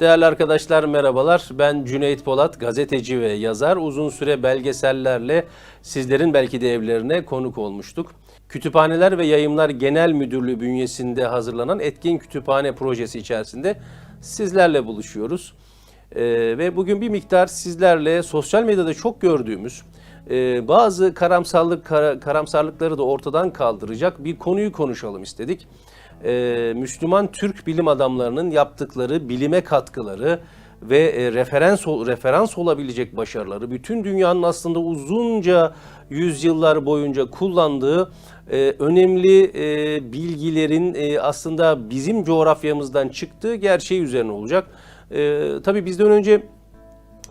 Değerli arkadaşlar merhabalar. Ben Cüneyt Polat, gazeteci ve yazar. Uzun süre belgesellerle sizlerin belki de evlerine konuk olmuştuk. Kütüphaneler ve Yayımlar Genel Müdürlüğü bünyesinde hazırlanan Etkin Kütüphane projesi içerisinde sizlerle buluşuyoruz. Ee, ve bugün bir miktar sizlerle sosyal medyada çok gördüğümüz e, bazı karamsarlık kara- karamsarlıkları da ortadan kaldıracak bir konuyu konuşalım istedik. Ee, Müslüman Türk bilim adamlarının yaptıkları bilime katkıları ve e, referans referans olabilecek başarıları bütün dünyanın aslında uzunca yüzyıllar boyunca kullandığı e, önemli e, bilgilerin e, aslında bizim coğrafyamızdan çıktığı gerçeği üzerine olacak. E, tabii bizden önce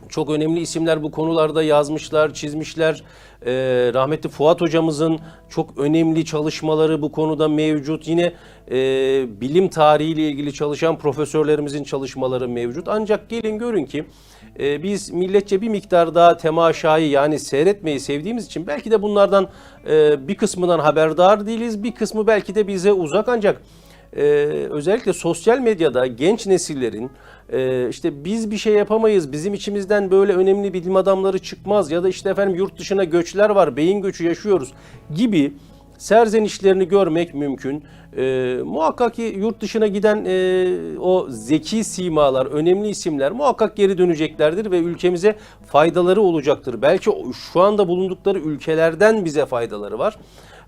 çok önemli isimler bu konularda yazmışlar, çizmişler. Ee, rahmetli Fuat hocamızın çok önemli çalışmaları bu konuda mevcut. Yine e, bilim tarihiyle ilgili çalışan profesörlerimizin çalışmaları mevcut. Ancak gelin görün ki e, biz milletçe bir miktar daha temaşayı yani seyretmeyi sevdiğimiz için belki de bunlardan e, bir kısmından haberdar değiliz. Bir kısmı belki de bize uzak ancak ee, özellikle sosyal medyada genç nesillerin e, işte biz bir şey yapamayız, bizim içimizden böyle önemli bilim adamları çıkmaz ya da işte efendim yurt dışına göçler var, beyin göçü yaşıyoruz gibi serzenişlerini görmek mümkün. Ee, muhakkak ki yurt dışına giden e, o zeki simalar, önemli isimler muhakkak geri döneceklerdir ve ülkemize faydaları olacaktır. Belki şu anda bulundukları ülkelerden bize faydaları var.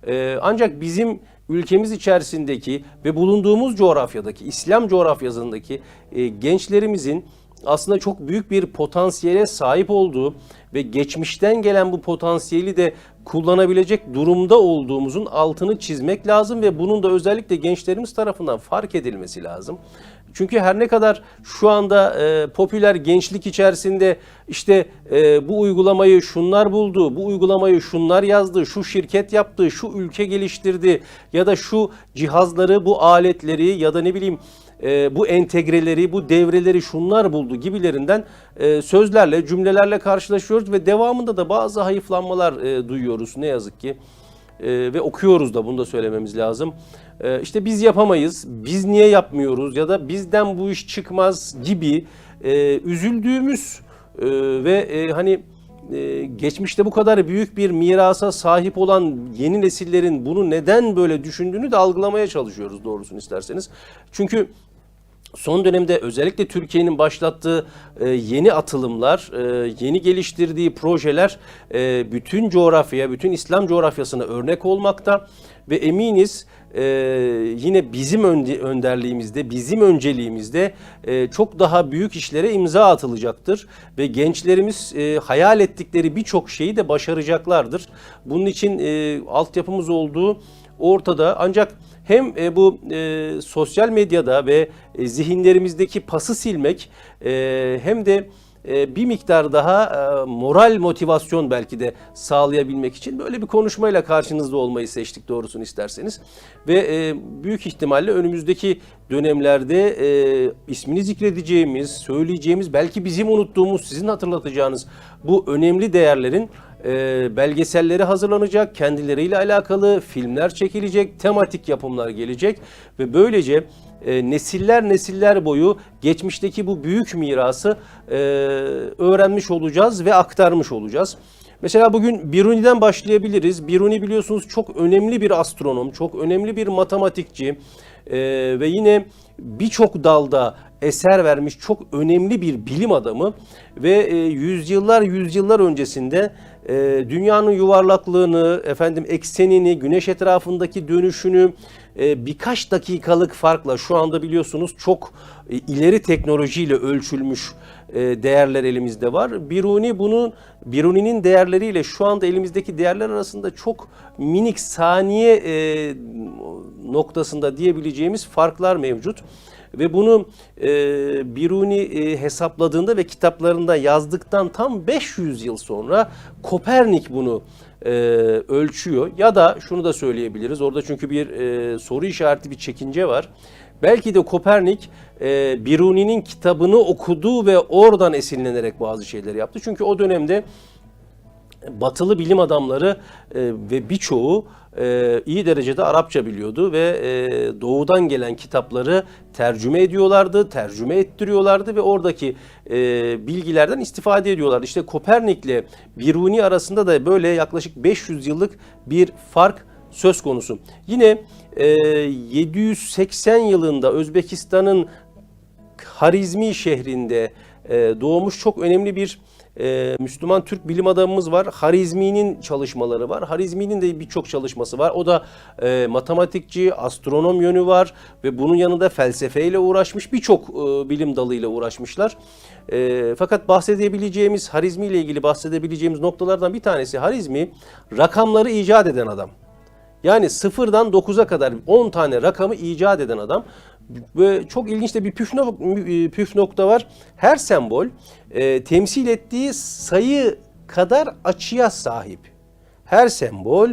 Ee, ancak bizim ülkemiz içerisindeki ve bulunduğumuz coğrafyadaki, İslam coğrafyasındaki e, gençlerimizin aslında çok büyük bir potansiyele sahip olduğu ve geçmişten gelen bu potansiyeli de kullanabilecek durumda olduğumuzun altını çizmek lazım ve bunun da özellikle gençlerimiz tarafından fark edilmesi lazım. Çünkü her ne kadar şu anda e, popüler gençlik içerisinde işte e, bu uygulamayı şunlar buldu, bu uygulamayı şunlar yazdı, şu şirket yaptı, şu ülke geliştirdi ya da şu cihazları, bu aletleri ya da ne bileyim e, bu entegreleri, bu devreleri şunlar buldu gibilerinden e, sözlerle, cümlelerle karşılaşıyoruz ve devamında da bazı hayıflanmalar e, duyuyoruz ne yazık ki. E, ve okuyoruz da bunu da söylememiz lazım. E, işte biz yapamayız, biz niye yapmıyoruz ya da bizden bu iş çıkmaz gibi e, üzüldüğümüz e, ve e, hani e, geçmişte bu kadar büyük bir mirasa sahip olan yeni nesillerin bunu neden böyle düşündüğünü de algılamaya çalışıyoruz doğrusunu isterseniz. Çünkü Son dönemde özellikle Türkiye'nin başlattığı e, yeni atılımlar, e, yeni geliştirdiği projeler e, bütün coğrafyaya, bütün İslam coğrafyasına örnek olmakta ve eminiz e, yine bizim önde- önderliğimizde, bizim önceliğimizde e, çok daha büyük işlere imza atılacaktır ve gençlerimiz e, hayal ettikleri birçok şeyi de başaracaklardır. Bunun için e, altyapımız olduğu ortada ancak hem e, bu e, sosyal medyada ve e, zihinlerimizdeki pası silmek e, hem de e, bir miktar daha e, moral motivasyon belki de sağlayabilmek için böyle bir konuşmayla karşınızda olmayı seçtik doğrusunu isterseniz. Ve e, büyük ihtimalle önümüzdeki dönemlerde ismini zikredeceğimiz, söyleyeceğimiz, belki bizim unuttuğumuz, sizin hatırlatacağınız bu önemli değerlerin e, belgeselleri hazırlanacak, kendileriyle alakalı filmler çekilecek, tematik yapımlar gelecek ve böylece e, nesiller nesiller boyu geçmişteki bu büyük mirası e, öğrenmiş olacağız ve aktarmış olacağız. Mesela bugün Biruni'den başlayabiliriz. Biruni biliyorsunuz çok önemli bir astronom, çok önemli bir matematikçi e, ve yine birçok dalda eser vermiş çok önemli bir bilim adamı ve e, yüzyıllar yüzyıllar öncesinde e, dünyanın yuvarlaklığını, efendim eksenini, güneş etrafındaki dönüşünü e, birkaç dakikalık farkla şu anda biliyorsunuz çok e, ileri teknolojiyle ölçülmüş e, değerler elimizde var. Biruni bunun Biruni'nin değerleriyle şu anda elimizdeki değerler arasında çok minik saniye e, noktasında diyebileceğimiz farklar mevcut. Ve bunu e, Biruni e, hesapladığında ve kitaplarında yazdıktan tam 500 yıl sonra Kopernik bunu e, ölçüyor. Ya da şunu da söyleyebiliriz. Orada çünkü bir e, soru işareti bir çekince var. Belki de Kopernik e, Biruni'nin kitabını okudu ve oradan esinlenerek bazı şeyleri yaptı. Çünkü o dönemde batılı bilim adamları e, ve birçoğu e, iyi derecede Arapça biliyordu ve e, doğudan gelen kitapları tercüme ediyorlardı, tercüme ettiriyorlardı ve oradaki e, bilgilerden istifade ediyorlardı. İşte Kopernik'le Biruni arasında da böyle yaklaşık 500 yıllık bir fark söz konusu. Yine e, 780 yılında Özbekistan'ın Harizmi şehrinde doğmuş çok önemli bir e, Müslüman Türk bilim adamımız var. Harizmi'nin çalışmaları var. Harizmi'nin de birçok çalışması var. O da e, matematikçi, astronom yönü var ve bunun yanında felsefeyle uğraşmış birçok e, bilim dalıyla uğraşmışlar. E, fakat bahsedebileceğimiz Harizmi ile ilgili bahsedebileceğimiz noktalardan bir tanesi Harizmi rakamları icat eden adam. Yani sıfırdan 9'a kadar 10 tane rakamı icat eden adam. Ve çok ilginç de bir püf, nok- püf nokta var. Her sembol e, temsil ettiği sayı kadar açıya sahip. Her sembol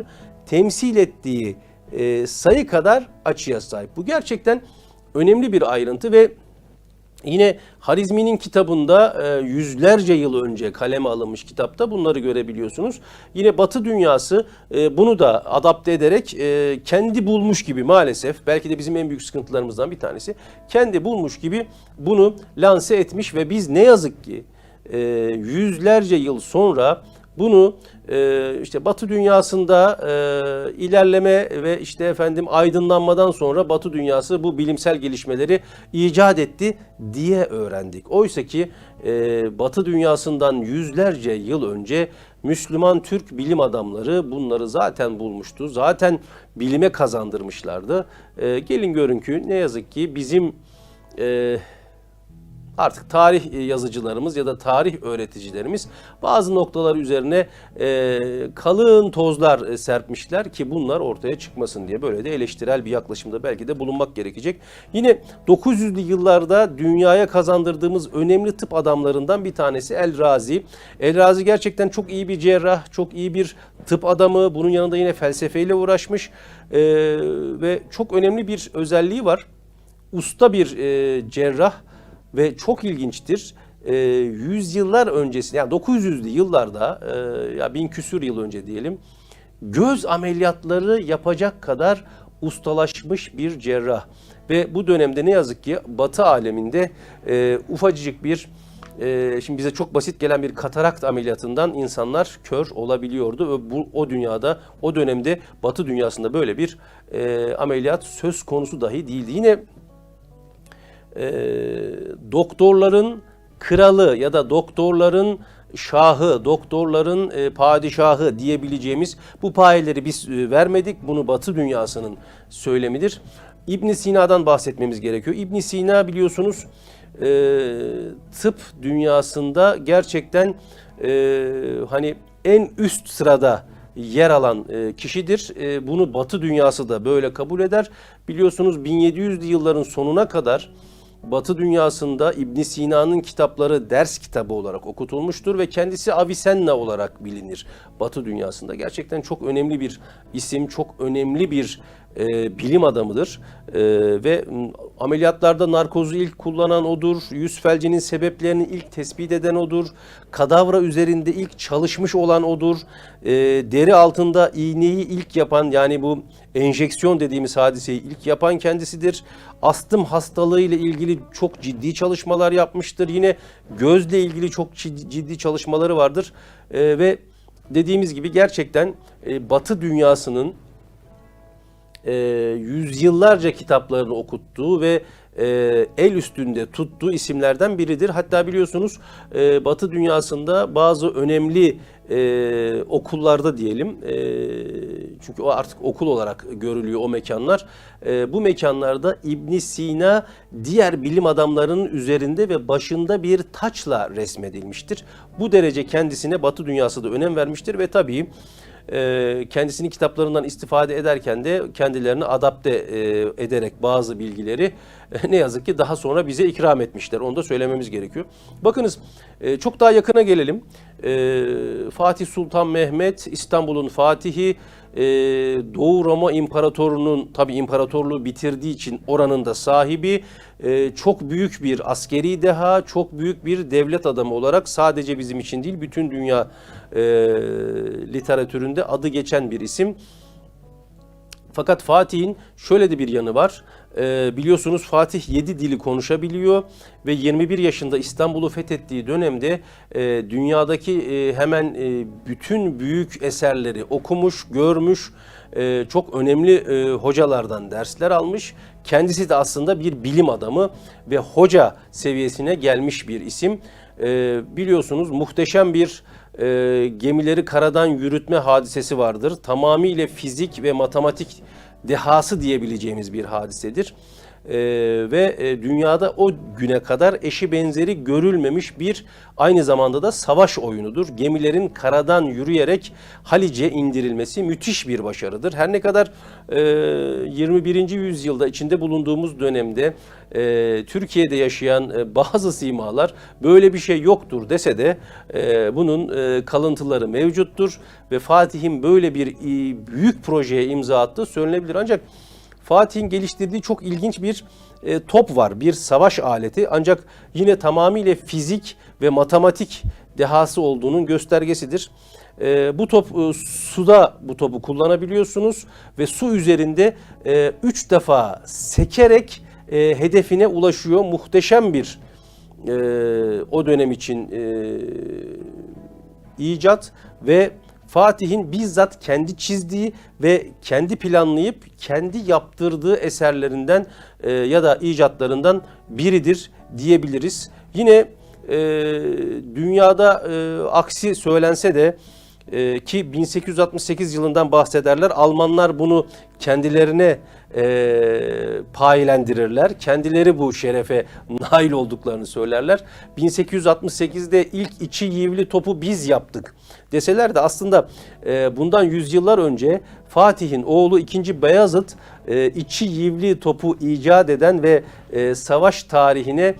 temsil ettiği e, sayı kadar açıya sahip. Bu gerçekten önemli bir ayrıntı ve Yine Harizmi'nin kitabında e, yüzlerce yıl önce kaleme alınmış kitapta bunları görebiliyorsunuz. Yine Batı dünyası e, bunu da adapte ederek e, kendi bulmuş gibi maalesef belki de bizim en büyük sıkıntılarımızdan bir tanesi kendi bulmuş gibi bunu lanse etmiş ve biz ne yazık ki yüzlerce yıl sonra bunu e, işte Batı dünyasında e, ilerleme ve işte efendim aydınlanmadan sonra Batı dünyası bu bilimsel gelişmeleri icat etti diye öğrendik. Oysa ki e, Batı dünyasından yüzlerce yıl önce Müslüman Türk bilim adamları bunları zaten bulmuştu. Zaten bilime kazandırmışlardı. E, gelin görün ki ne yazık ki bizim e, artık tarih yazıcılarımız ya da tarih öğreticilerimiz bazı noktalar üzerine e, kalın tozlar e, serpmişler ki bunlar ortaya çıkmasın diye böyle de eleştirel bir yaklaşımda belki de bulunmak gerekecek. Yine 900'lü yıllarda dünyaya kazandırdığımız önemli tıp adamlarından bir tanesi El Razi. El Razi gerçekten çok iyi bir cerrah, çok iyi bir tıp adamı. Bunun yanında yine felsefeyle uğraşmış e, ve çok önemli bir özelliği var. Usta bir e, cerrah ve çok ilginçtir. E, yüzyıllar öncesi yani 900'lü yıllarda e, ya bin küsür yıl önce diyelim göz ameliyatları yapacak kadar ustalaşmış bir cerrah. Ve bu dönemde ne yazık ki Batı aleminde e, ufacık bir e, şimdi bize çok basit gelen bir katarakt ameliyatından insanlar kör olabiliyordu ve bu o dünyada o dönemde Batı dünyasında böyle bir e, ameliyat söz konusu dahi değildi. Yine e, doktorların kralı ya da doktorların şahı, doktorların e, padişahı diyebileceğimiz bu payeleri biz e, vermedik. Bunu Batı dünyasının söylemidir. İbn Sina'dan bahsetmemiz gerekiyor. İbn Sina biliyorsunuz e, tıp dünyasında gerçekten e, hani en üst sırada yer alan e, kişidir. E, bunu Batı dünyası da böyle kabul eder. Biliyorsunuz 1700'lü yılların sonuna kadar Batı dünyasında İbn Sina'nın kitapları ders kitabı olarak okutulmuştur ve kendisi Avicenna olarak bilinir Batı dünyasında. Gerçekten çok önemli bir isim, çok önemli bir e, bilim adamıdır E, ve ameliyatlarda narkozu ilk kullanan odur, yüz felcinin sebeplerini ilk tespit eden odur, kadavra üzerinde ilk çalışmış olan odur, E, deri altında iğneyi ilk yapan yani bu enjeksiyon dediğimiz hadiseyi ilk yapan kendisidir. Astım hastalığı ile ilgili çok ciddi çalışmalar yapmıştır. Yine gözle ilgili çok ciddi çalışmaları vardır. E, ve dediğimiz gibi gerçekten e, Batı dünyasının e, yüzyıllarca kitaplarını okuttuğu ve e, el üstünde tuttuğu isimlerden biridir. Hatta biliyorsunuz e, Batı dünyasında bazı önemli e, okullarda diyelim, e, çünkü o artık okul olarak görülüyor o mekanlar. E, bu mekanlarda İbn Sina diğer bilim adamlarının üzerinde ve başında bir taçla resmedilmiştir. Bu derece kendisine Batı dünyası da önem vermiştir ve tabii e, kendisinin kitaplarından istifade ederken de kendilerini adapte e, ederek bazı bilgileri e, ne yazık ki daha sonra bize ikram etmişler. Onu da söylememiz gerekiyor. Bakınız e, çok daha yakına gelelim. E, Fatih Sultan Mehmet İstanbul'un Fatihi e, Doğu Roma İmparatorluğu'nun tabi imparatorluğu bitirdiği için oranın da sahibi e, çok büyük bir askeri deha, çok büyük bir devlet adamı olarak sadece bizim için değil bütün dünya e, literatüründe adı geçen bir isim. Fakat Fatih'in şöyle de bir yanı var. Ee, biliyorsunuz Fatih 7 dili konuşabiliyor ve 21 yaşında İstanbul'u fethettiği dönemde e, dünyadaki e, hemen e, bütün büyük eserleri okumuş, görmüş, çok önemli hocalardan dersler almış. Kendisi de aslında bir bilim adamı ve hoca seviyesine gelmiş bir isim. Biliyorsunuz muhteşem bir gemileri karadan yürütme hadisesi vardır. Tamamıyla fizik ve matematik dehası diyebileceğimiz bir hadisedir. E, ve e, dünyada o güne kadar eşi benzeri görülmemiş bir aynı zamanda da savaş oyunudur. Gemilerin karadan yürüyerek Halice indirilmesi müthiş bir başarıdır. Her ne kadar e, 21. yüzyılda içinde bulunduğumuz dönemde e, Türkiye'de yaşayan e, bazı simalar böyle bir şey yoktur dese de e, bunun e, kalıntıları mevcuttur ve Fatih'in böyle bir e, büyük projeye imza attığı söylenebilir. Ancak Fatih'in geliştirdiği çok ilginç bir e, top var, bir savaş aleti ancak yine tamamıyla fizik ve matematik dehası olduğunun göstergesidir. E, bu top e, suda bu topu kullanabiliyorsunuz ve su üzerinde 3 defa sekerek e, hedefine ulaşıyor. Muhteşem bir e, o dönem için e, icat ve Fatih'in bizzat kendi çizdiği ve kendi planlayıp kendi yaptırdığı eserlerinden e, ya da icatlarından biridir diyebiliriz. Yine e, dünyada e, aksi söylense de e, ki 1868 yılından bahsederler. Almanlar bunu kendilerine e, payilendirirler. Kendileri bu şerefe nail olduklarını söylerler. 1868'de ilk içi yivli topu biz yaptık deseler de aslında e, bundan yüzyıllar önce Fatih'in oğlu 2. Beyazıt e, içi yivli topu icat eden ve e, savaş tarihine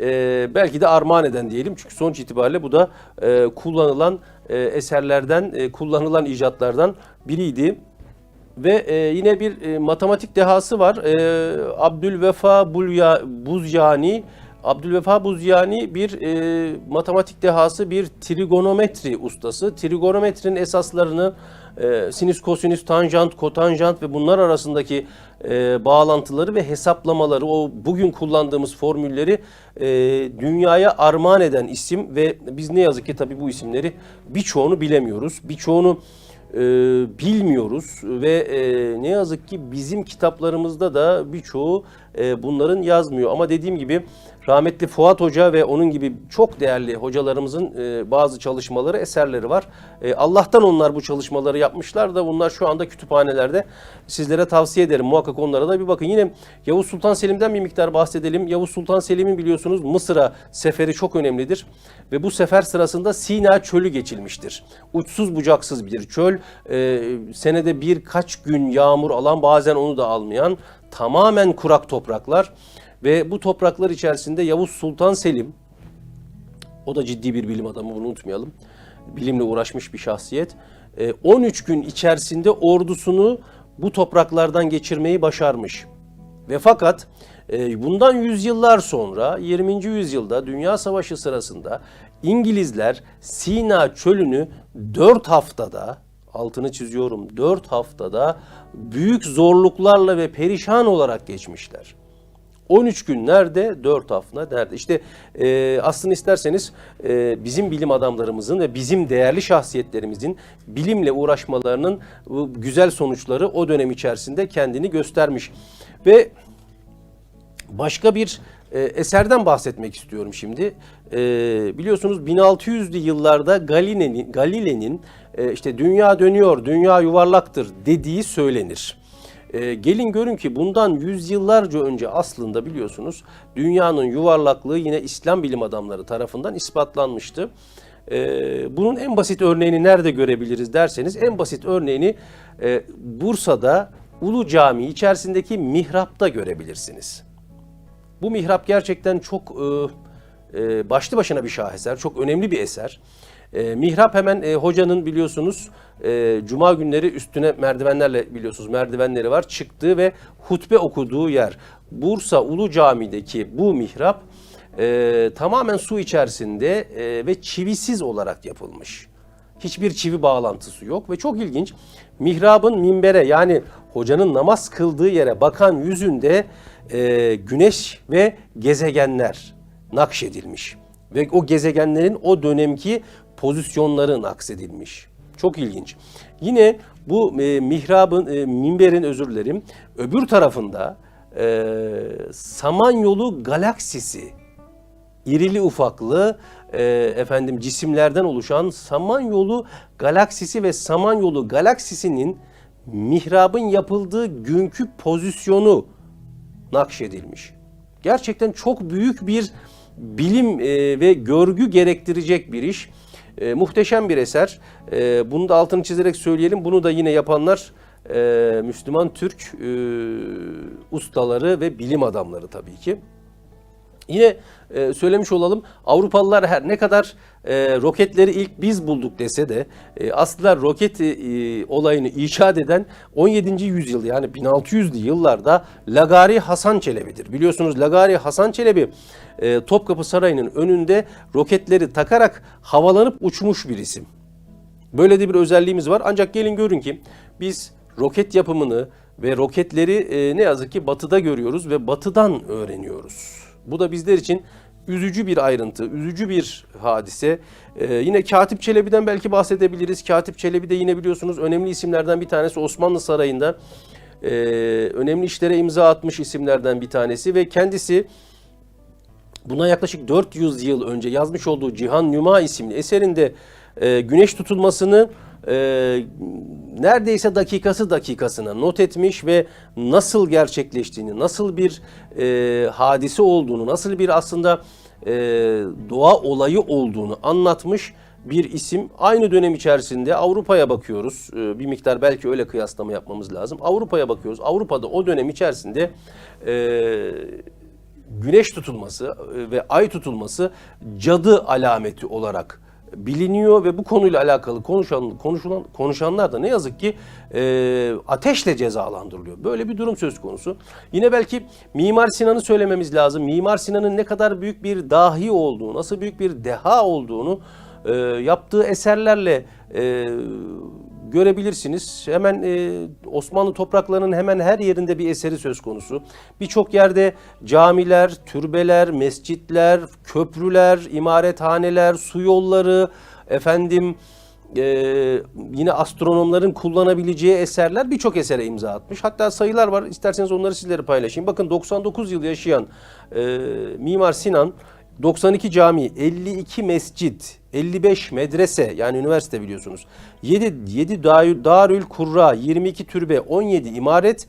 e, belki de armağan eden diyelim. Çünkü sonuç itibariyle bu da e, kullanılan e, eserlerden, e, kullanılan icatlardan biriydi. Ve e, yine bir e, matematik dehası var. E, Abdülvefa Bulya, Buzyani, Abdülvefa Buzyani bir e, matematik dehası, bir trigonometri ustası. Trigonometrinin esaslarını e, sinüs, kosinüs, tanjant, kotanjant ve bunlar arasındaki e, bağlantıları ve hesaplamaları, o bugün kullandığımız formülleri e, dünyaya armağan eden isim ve biz ne yazık ki tabii bu isimleri birçoğunu bilemiyoruz. Birçoğunu e, bilmiyoruz ve e, ne yazık ki bizim kitaplarımızda da birçoğu e, bunların yazmıyor. Ama dediğim gibi rahmetli Fuat Hoca ve onun gibi çok değerli hocalarımızın e, bazı çalışmaları, eserleri var. E, Allah'tan onlar bu çalışmaları yapmışlar da bunlar şu anda kütüphanelerde. Sizlere tavsiye ederim. Muhakkak onlara da bir bakın. Yine Yavuz Sultan Selim'den bir miktar bahsedelim. Yavuz Sultan Selim'in biliyorsunuz Mısır'a seferi çok önemlidir. Ve bu sefer sırasında Sina çölü geçilmiştir. Uçsuz bucaksız bir çöl. E, senede birkaç gün yağmur alan bazen onu da almayan tamamen kurak topraklar. Ve bu topraklar içerisinde Yavuz Sultan Selim, o da ciddi bir bilim adamı bunu unutmayalım. Bilimle uğraşmış bir şahsiyet. 13 gün içerisinde ordusunu bu topraklardan geçirmeyi başarmış. Ve fakat e, bundan yüzyıllar sonra 20. yüzyılda Dünya Savaşı sırasında İngilizler Sina çölünü 4 haftada altını çiziyorum 4 haftada büyük zorluklarla ve perişan olarak geçmişler. 13 gün nerede? 4 hafta nerede? İşte e, aslında isterseniz e, bizim bilim adamlarımızın ve bizim değerli şahsiyetlerimizin bilimle uğraşmalarının güzel sonuçları o dönem içerisinde kendini göstermiş. Ve başka bir e, eserden bahsetmek istiyorum şimdi. E, biliyorsunuz 1600'lü yıllarda Galile'nin Galile'nin e, işte dünya dönüyor, dünya yuvarlaktır dediği söylenir. E, gelin görün ki bundan yüzyıllarca önce aslında biliyorsunuz dünyanın yuvarlaklığı yine İslam bilim adamları tarafından ispatlanmıştı. E, bunun en basit örneğini nerede görebiliriz derseniz en basit örneğini e, Bursa'da Ulu Cami içerisindeki mihrapta görebilirsiniz. Bu mihrap gerçekten çok e, e, başlı başına bir şaheser, çok önemli bir eser. E, mihrap hemen e, hocanın biliyorsunuz e, cuma günleri üstüne merdivenlerle biliyorsunuz merdivenleri var. Çıktığı ve hutbe okuduğu yer. Bursa Ulu Cami'deki bu mihrap e, tamamen su içerisinde e, ve çivisiz olarak yapılmış. Hiçbir çivi bağlantısı yok ve çok ilginç. Mihrabın minbere yani hocanın namaz kıldığı yere bakan yüzünde e, güneş ve gezegenler nakşedilmiş. Ve o gezegenlerin o dönemki pozisyonları naksedilmiş. Çok ilginç. Yine bu e, mihrabın, e, minberin özür dilerim, öbür tarafında e, Samanyolu galaksisi irili ufaklı e, efendim cisimlerden oluşan Samanyolu galaksisi ve Samanyolu galaksisinin mihrabın yapıldığı günkü pozisyonu nakşedilmiş. Gerçekten çok büyük bir bilim e, ve görgü gerektirecek bir iş. E, muhteşem bir eser. E, bunu da altını çizerek söyleyelim. Bunu da yine yapanlar e, Müslüman Türk e, ustaları ve bilim adamları tabii ki. Yine e, söylemiş olalım Avrupalılar her ne kadar e, roketleri ilk biz bulduk dese de e, aslında roket e, olayını icat eden 17. yüzyıl yani 1600'lü yıllarda Lagari Hasan Çelebi'dir. Biliyorsunuz Lagari Hasan Çelebi e, Topkapı Sarayı'nın önünde roketleri takarak havalanıp uçmuş bir isim. Böyle de bir özelliğimiz var. Ancak gelin görün ki biz roket yapımını ve roketleri e, ne yazık ki batıda görüyoruz ve batıdan öğreniyoruz. Bu da bizler için üzücü bir ayrıntı, üzücü bir hadise. Ee, yine Katip Çelebi'den belki bahsedebiliriz. Katip Çelebi de yine biliyorsunuz önemli isimlerden bir tanesi Osmanlı Sarayı'nda e, önemli işlere imza atmış isimlerden bir tanesi ve kendisi buna yaklaşık 400 yıl önce yazmış olduğu Cihan Nüma isimli eserinde e, güneş tutulmasını e, neredeyse dakikası dakikasına not etmiş ve nasıl gerçekleştiğini, nasıl bir e, hadise olduğunu, nasıl bir aslında e, doğa olayı olduğunu anlatmış bir isim. Aynı dönem içerisinde Avrupa'ya bakıyoruz. E, bir miktar belki öyle kıyaslama yapmamız lazım. Avrupa'ya bakıyoruz. Avrupa'da o dönem içerisinde e, güneş tutulması e, ve ay tutulması cadı alameti olarak biliniyor ve bu konuyla alakalı konuşan konuşulan konuşanlar da ne yazık ki e, ateşle cezalandırılıyor. Böyle bir durum söz konusu. Yine belki Mimar Sinan'ı söylememiz lazım. Mimar Sinan'ın ne kadar büyük bir dahi olduğunu, nasıl büyük bir deha olduğunu e, yaptığı eserlerle e, görebilirsiniz. Hemen e, Osmanlı topraklarının hemen her yerinde bir eseri söz konusu. Birçok yerde camiler, türbeler, mescitler, köprüler, imarethaneler, su yolları, efendim e, yine astronomların kullanabileceği eserler birçok esere imza atmış. Hatta sayılar var. İsterseniz onları sizlere paylaşayım. Bakın 99 yıl yaşayan e, Mimar Sinan 92 cami, 52 mescit, 55 medrese yani üniversite biliyorsunuz. 7 7 Darül Kurra, 22 türbe, 17 imaret,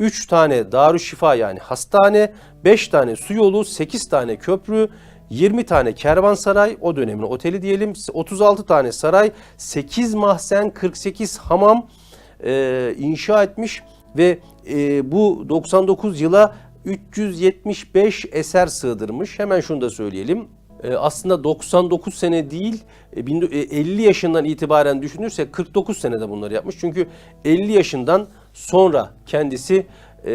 3 tane Darüşşifa yani hastane, 5 tane su yolu, 8 tane köprü, 20 tane kervansaray, o dönemin oteli diyelim, 36 tane saray, 8 mahzen, 48 hamam e, inşa etmiş ve e, bu 99 yıla 375 eser sığdırmış. Hemen şunu da söyleyelim. Ee, aslında 99 sene değil, e, 50 yaşından itibaren düşünürsek 49 senede bunları yapmış. Çünkü 50 yaşından sonra kendisi e,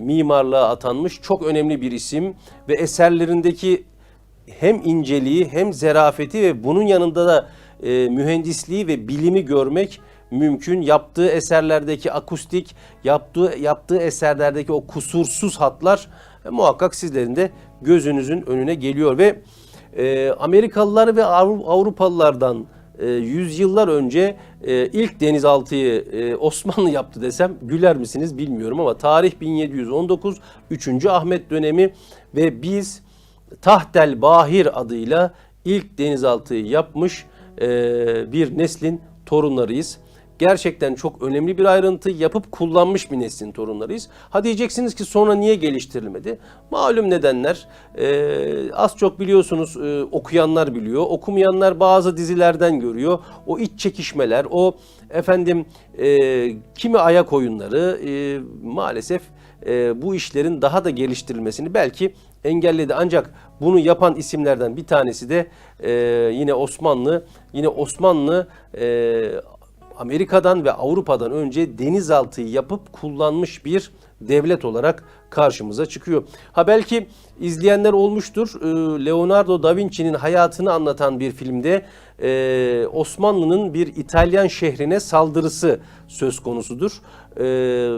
mimarlığa atanmış çok önemli bir isim ve eserlerindeki hem inceliği hem zerafeti ve bunun yanında da e, mühendisliği ve bilimi görmek mümkün. Yaptığı eserlerdeki akustik, yaptığı yaptığı eserlerdeki o kusursuz hatlar e, muhakkak sizlerin de gözünüzün önüne geliyor ve e, Amerikalılar ve Avrupalılardan e, yüzyıllar önce e, ilk denizaltıyı e, Osmanlı yaptı desem güler misiniz bilmiyorum ama tarih 1719 3. Ahmet dönemi ve biz Tahtel Bahir adıyla ilk denizaltıyı yapmış e, bir neslin torunlarıyız. Gerçekten çok önemli bir ayrıntı yapıp kullanmış bir neslin torunlarıyız. Ha diyeceksiniz ki sonra niye geliştirilmedi? Malum nedenler. Ee, az çok biliyorsunuz e, okuyanlar biliyor. Okumayanlar bazı dizilerden görüyor. O iç çekişmeler, o efendim e, kimi ayak oyunları e, maalesef e, bu işlerin daha da geliştirilmesini belki engelledi. Ancak bunu yapan isimlerden bir tanesi de e, yine Osmanlı. Yine Osmanlı e, Amerika'dan ve Avrupa'dan önce denizaltıyı yapıp kullanmış bir devlet olarak karşımıza çıkıyor. Ha belki izleyenler olmuştur. Ee, Leonardo da Vinci'nin hayatını anlatan bir filmde e, Osmanlı'nın bir İtalyan şehrine saldırısı söz konusudur. Ee,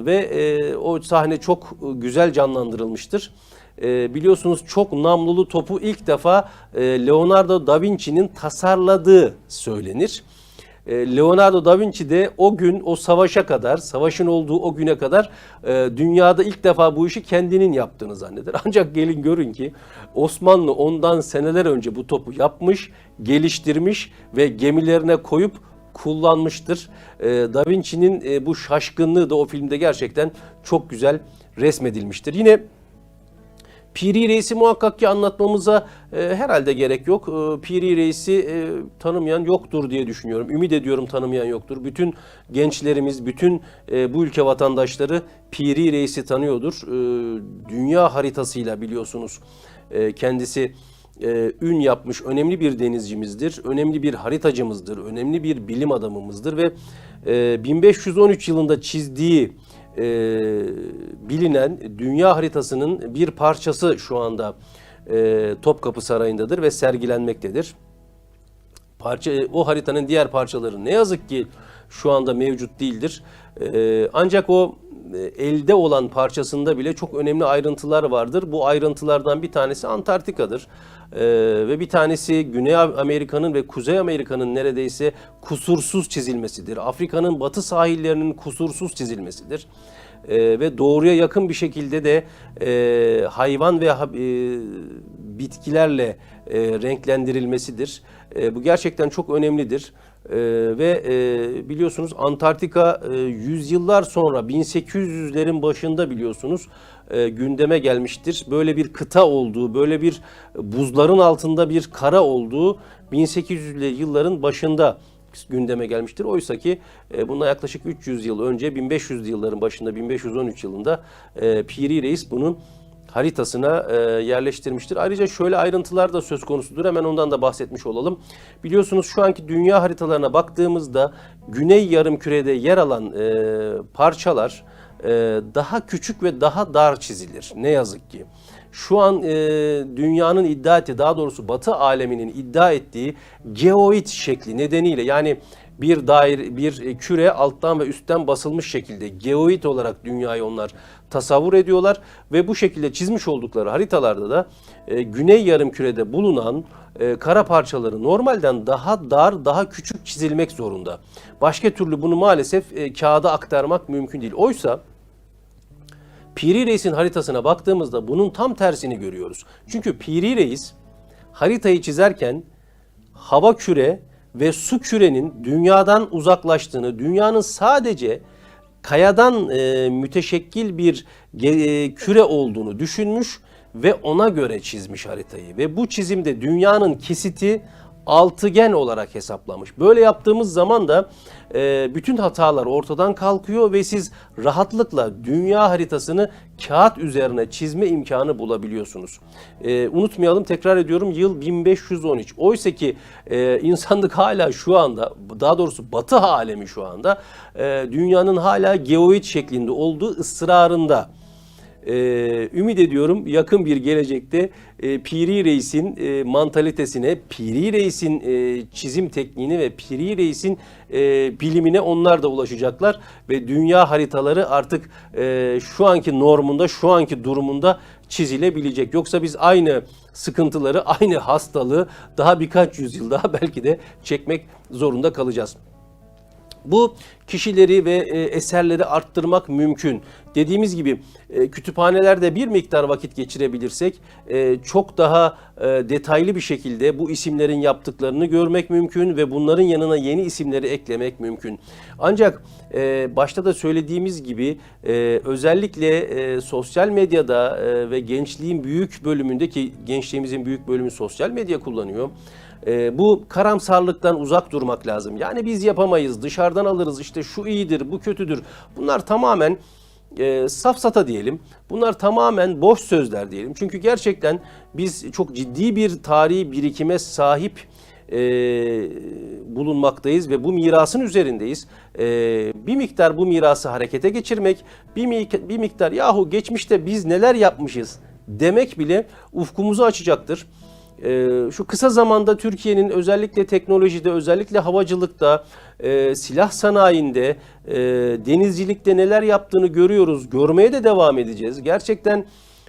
ve e, o sahne çok güzel canlandırılmıştır. Ee, biliyorsunuz çok namlulu topu ilk defa e, Leonardo da Vinci'nin tasarladığı söylenir. E, Leonardo da Vinci de o gün o savaşa kadar, savaşın olduğu o güne kadar e, dünyada ilk defa bu işi kendinin yaptığını zanneder. Ancak gelin görün ki Osmanlı ondan seneler önce bu topu yapmış, geliştirmiş ve gemilerine koyup kullanmıştır. E, da Vinci'nin bu şaşkınlığı da o filmde gerçekten çok güzel resmedilmiştir. Yine Piri Reis'i muhakkak ki anlatmamıza e, herhalde gerek yok. E, Piri Reis'i e, tanımayan yoktur diye düşünüyorum. Ümit ediyorum tanımayan yoktur. Bütün gençlerimiz, bütün e, bu ülke vatandaşları Piri Reis'i tanıyordur. E, dünya haritasıyla biliyorsunuz e, kendisi e, ün yapmış önemli bir denizcimizdir, önemli bir haritacımızdır, önemli bir bilim adamımızdır ve e, 1513 yılında çizdiği e, bilinen dünya haritasının bir parçası şu anda e, Topkapı Sarayı'ndadır ve sergilenmektedir. Parça, o haritanın diğer parçaları ne yazık ki şu anda mevcut değildir. E, ancak o e, elde olan parçasında bile çok önemli ayrıntılar vardır. Bu ayrıntılardan bir tanesi Antarktika'dır. Ee, ve bir tanesi Güney Amerika'nın ve Kuzey Amerika'nın neredeyse kusursuz çizilmesidir. Afrika'nın batı sahillerinin kusursuz çizilmesidir. Ee, ve doğruya yakın bir şekilde de e, hayvan ve e, bitkilerle e, renklendirilmesidir. E, bu gerçekten çok önemlidir. E, ve e, biliyorsunuz Antarktika e, yüzyıllar sonra 1800'lerin başında biliyorsunuz e, gündeme gelmiştir. Böyle bir kıta olduğu, böyle bir buzların altında bir kara olduğu 1800'lü yılların başında gündeme gelmiştir. Oysa ki e, bundan yaklaşık 300 yıl önce 1500'lü yılların başında 1513 yılında e, Piri Reis bunun haritasına e, yerleştirmiştir. Ayrıca şöyle ayrıntılar da söz konusudur. Hemen ondan da bahsetmiş olalım. Biliyorsunuz şu anki dünya haritalarına baktığımızda güney yarım kürede yer alan e, parçalar e, daha küçük ve daha dar çizilir. Ne yazık ki. Şu an e, dünyanın iddia ettiği, daha doğrusu Batı aleminin iddia ettiği geoid şekli nedeniyle yani bir dair bir küre alttan ve üstten basılmış şekilde geoid olarak dünyayı onlar tasavvur ediyorlar ve bu şekilde çizmiş oldukları haritalarda da e, güney yarım kürede bulunan e, kara parçaları normalden daha dar, daha küçük çizilmek zorunda. Başka türlü bunu maalesef e, kağıda aktarmak mümkün değil. Oysa Piri Reis'in haritasına baktığımızda bunun tam tersini görüyoruz. Çünkü Piri Reis haritayı çizerken hava küre ve su kürenin dünyadan uzaklaştığını, dünyanın sadece kayadan e, müteşekkil bir e, küre olduğunu düşünmüş ve ona göre çizmiş haritayı. Ve bu çizimde dünyanın kesiti altıgen olarak hesaplamış. Böyle yaptığımız zaman da e, bütün hatalar ortadan kalkıyor ve siz rahatlıkla dünya haritasını kağıt üzerine çizme imkanı bulabiliyorsunuz. E, unutmayalım tekrar ediyorum yıl 1513. Oysa ki e, insanlık hala şu anda daha doğrusu batı alemi şu anda e, dünyanın hala geoid şeklinde olduğu ısrarında. Ee, ümit ediyorum yakın bir gelecekte e, Piri Reis'in e, mantalitesine, Piri Reis'in e, çizim tekniğini ve Piri Reis'in e, bilimine onlar da ulaşacaklar ve dünya haritaları artık e, şu anki normunda, şu anki durumunda çizilebilecek. Yoksa biz aynı sıkıntıları, aynı hastalığı daha birkaç yüzyıl daha belki de çekmek zorunda kalacağız. Bu kişileri ve e, eserleri arttırmak mümkün. Dediğimiz gibi e, kütüphanelerde bir miktar vakit geçirebilirsek e, çok daha detaylı bir şekilde bu isimlerin yaptıklarını görmek mümkün ve bunların yanına yeni isimleri eklemek mümkün. Ancak başta da söylediğimiz gibi özellikle sosyal medyada ve gençliğin büyük bölümünde ki gençliğimizin büyük bölümü sosyal medya kullanıyor. E, bu karamsarlıktan uzak durmak lazım. Yani biz yapamayız, dışarıdan alırız, işte şu iyidir, bu kötüdür. Bunlar tamamen e, safsata diyelim. Bunlar tamamen boş sözler diyelim. Çünkü gerçekten biz çok ciddi bir tarihi birikime sahip e, bulunmaktayız ve bu mirasın üzerindeyiz. E, bir miktar bu mirası harekete geçirmek, bir, mik- bir miktar yahu geçmişte biz neler yapmışız demek bile ufkumuzu açacaktır. Ee, şu kısa zamanda Türkiye'nin özellikle teknolojide, özellikle havacılıkta, e, silah sanayinde, e, denizcilikte neler yaptığını görüyoruz. Görmeye de devam edeceğiz. Gerçekten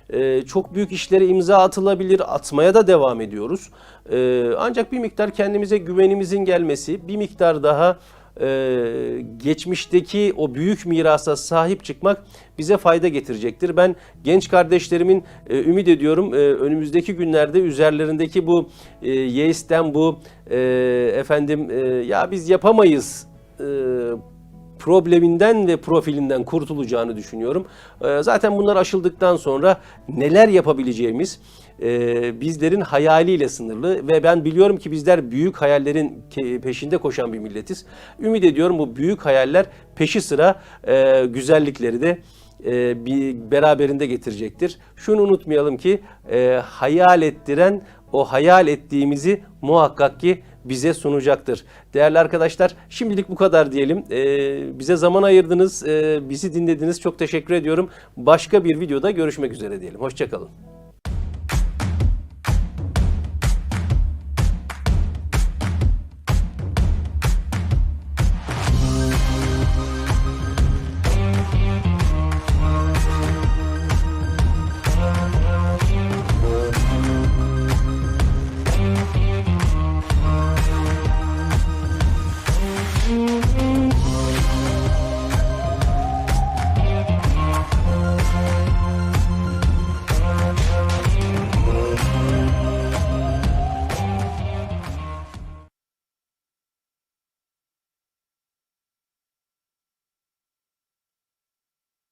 e, çok büyük işlere imza atılabilir, atmaya da devam ediyoruz. E, ancak bir miktar kendimize güvenimizin gelmesi, bir miktar daha e, geçmişteki o büyük mirasa sahip çıkmak bize fayda getirecektir. Ben genç kardeşlerimin e, ümit ediyorum e, önümüzdeki günlerde üzerlerindeki bu e, yeisten bu e, efendim e, ya biz yapamayız e, probleminden ve profilinden kurtulacağını düşünüyorum. Ee, Zaten bunlar aşıldıktan sonra neler yapabileceğimiz e, bizlerin hayaliyle sınırlı ve ben biliyorum ki bizler büyük hayallerin peşinde koşan bir milletiz. Ümit ediyorum bu büyük hayaller peşi sıra e, güzellikleri de e, bir beraberinde getirecektir. Şunu unutmayalım ki e, hayal ettiren o hayal ettiğimizi muhakkak ki bize sunacaktır. Değerli arkadaşlar şimdilik bu kadar diyelim. Ee, bize zaman ayırdınız, ee, bizi dinlediniz. Çok teşekkür ediyorum. Başka bir videoda görüşmek üzere diyelim. Hoşçakalın.